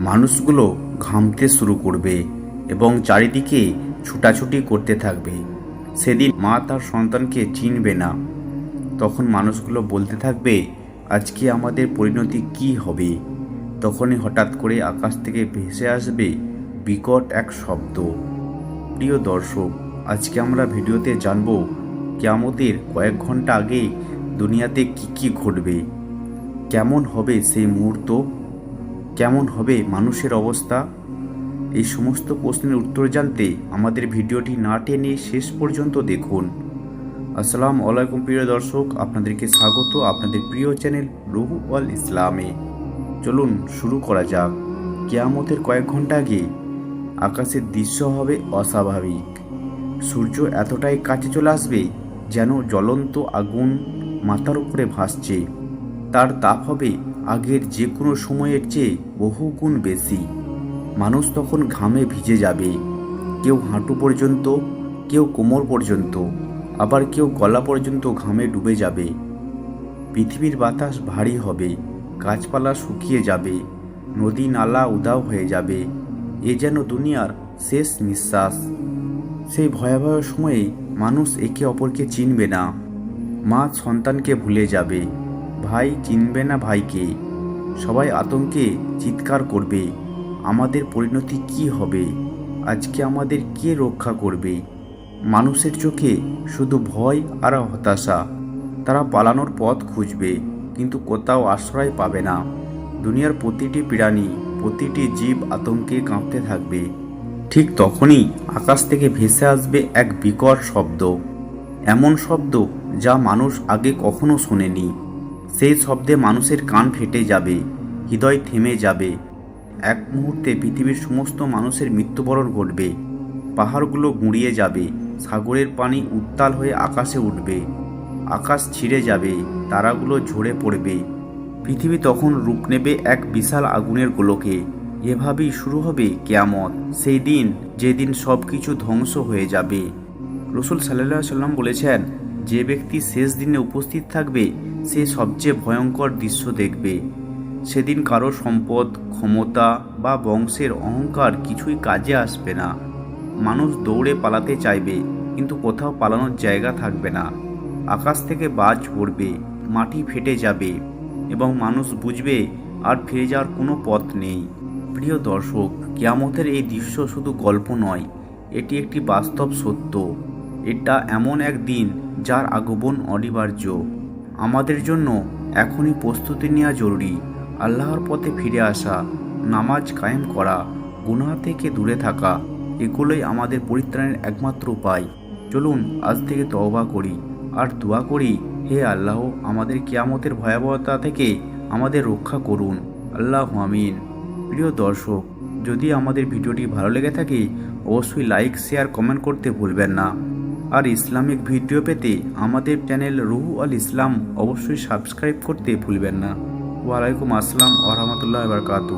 মানুষগুলো ঘামতে শুরু করবে এবং চারিদিকে ছুটাছুটি করতে থাকবে। সেদিন মা তার সন্তানকে চিনবে না। তখন মানুষগুলো বলতে থাকবে, আজকে আমাদের পরিণতি কি হবে? তখনই হঠাৎ করে আকাশ থেকে ভেসে আসবে বিকট এক শব্দ। প্রিয় দর্শক, আজকে আমরা ভিডিওতে জানব, কেয়ামতের কয়েক ঘণ্টা আগে দুনিয়াতে কি কি ঘটবে? কেমন হবে সেই মুহূর্ত? কেমন হবে মানুষের অবস্থা? এই সমস্ত প্রশ্নের উত্তর জানতে আমাদের ভিডিওটি না টেনে শেষ পর্যন্ত দেখুন। আসসালামু আলাইকুম প্রিয় দর্শক, আপনাদেরকে স্বাগত আপনাদের প্রিয় চ্যানেল রহু আল ইসলামে। চলুন শুরু করা যাক। কেয়ামতের কয়েক ঘণ্টা আগে আকাশের দৃশ্য হবে অস্বাভাবিক। সূর্য এতটাই কাছে চলে আসবে যেন জ্বলন্ত আগুন মাথার উপরে ভাসছে। তার তাপ হবে আগের যে কোনো সময়ের চেয়ে বহু গুণ বেশি। মানুষ তখন ঘামে ভিজে যাবে। কেউ হাঁটু পর্যন্ত, কেউ কোমর পর্যন্ত, আবার কেউ গলা পর্যন্ত ঘামে ডুবে যাবে। পৃথিবীর বাতাস ভারী হবে, গাছপালা শুকিয়ে যাবে, নদী নালা উদাও হয়ে যাবে। এ যেন দুনিয়ার শেষ নিঃশ্বাস। সেই ভয়াবহ সময়ে মানুষ একে অপরকে চিনবে না। মা সন্তানকে ভুলে যাবে। ভাই চিনবে না ভাইকে। সবাই আতঙ্কে চিৎকার করবে, আমাদের পরিণতি কি হবে? আজকে আমাদের কে রক্ষা করবে? মানুষের চোখে শুধু ভয় আর হতাশা। তারা পালানোর পথ খুঁজবে, কিন্তু কোথাও আশ্রয় পাবে না। দুনিয়ার প্রতিটি প্রাণী, প্রতিটি জীব আতঙ্কে কাঁপতে থাকবে। ঠিক তখনই আকাশ থেকে ভেসে আসবে এক বিকট শব্দ। এমন শব্দ যা মানুষ আগে কখনো শোনেনি। সেই শব্দে মানুষের কান ফেটে যাবে, হৃদয় থেমে যাবে। এক মুহূর্তে পৃথিবীর সমস্ত মানুষের মৃত্যুবরণ ঘটবে। পাহাড়গুলো গুঁড়িয়ে যাবে, সাগরের পানি উত্তাল হয়ে আকাশে উঠবে। আকাশ ছিঁড়ে যাবে, তারাগুলো ঝরে পড়বে। পৃথিবী তখন রূপ নেবে এক বিশাল আগুনের গোলকে। এভাবেই শুরু হবে কেয়ামত। সেই দিন, যেদিন সব কিছু ধ্বংস হয়ে যাবে। রসুল সাল্লাহ সাল্লাম বলেছেন, যে ব্যক্তি শেষ দিনে উপস্থিত থাকবে সে সবচেয়ে ভয়ঙ্কর দৃশ্য দেখবে। সেদিন কারও সম্পদ, ক্ষমতা বা বংশের অহংকার কিছুই কাজে আসবে না। মানুষ দৌড়ে পালাতে চাইবে, কিন্তু কোথাও পালানোর জায়গা থাকবে না। আকাশ থেকে বাজ পড়বে, মাটি ফেটে যাবে এবং মানুষ বুঝবে আর ফিরে যাওয়ার কোনো পথ নেই। প্রিয় দর্শক, কিয়ামতের এই দৃশ্য শুধু গল্প নয়, এটি একটি বাস্তব সত্য। এটা এমন এক দিন যার আগমন অনিবার্য। আমাদের জন্য এখনই প্রস্তুতি নেওয়া জরুরি। আল্লাহর পথে ফিরে আসা, নামাজ কায়েম করা, গুনাহ থেকে দূরে থাকা, এগুলোই আমাদের পরিত্রাণের একমাত্র উপায়। চলুন আজ থেকে তওবা করি আর দোয়া করি, হে আল্লাহ, আমাদের কিয়ামতের ভয়াবহতা থেকে আমাদের রক্ষা করুন। আল্লাহ আমিন। প্রিয় দর্শক, যদি আমাদের ভিডিওটি ভালো লেগে থাকে, অবশ্যই লাইক, শেয়ার, কমেন্ট করতে ভুলবেন না। আর ইসলামিক ভিডিও পেতে আমাদের চ্যানেল রুহু আল ইসলাম অবশ্যই সাবস্ক্রাইব করতে ভুলবেন না। ওয়ালাইকুম আসসালাম আহমতুল্লাহ বারকাতু